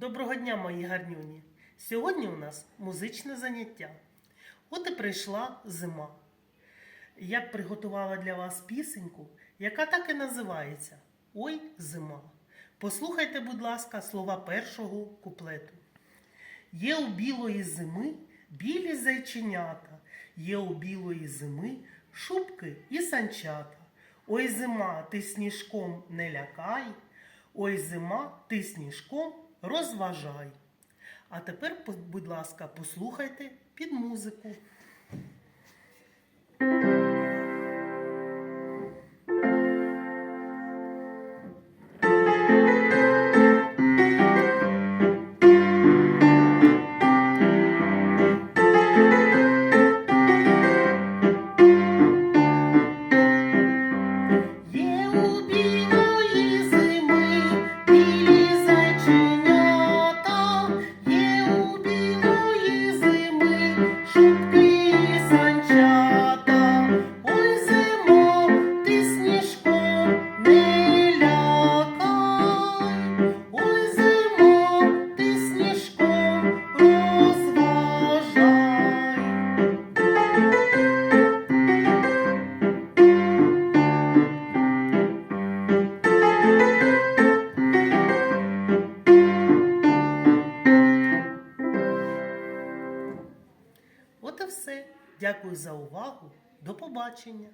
Доброго дня, мої гарнюні! Сьогодні у нас музичне заняття. От і прийшла зима. Я приготувала для вас пісеньку, яка так і називається Ой, зима. Послухайте, будь ласка, слова першого куплету. Є у білої зими білі зайченята, є у білої зими шубки і санчата. Ой, зима, ти сніжком не лякай, ой, зима, ти сніжком розважай. А тепер, будь ласка, послухайте під музику. От все. Дякую за увагу. До побачення.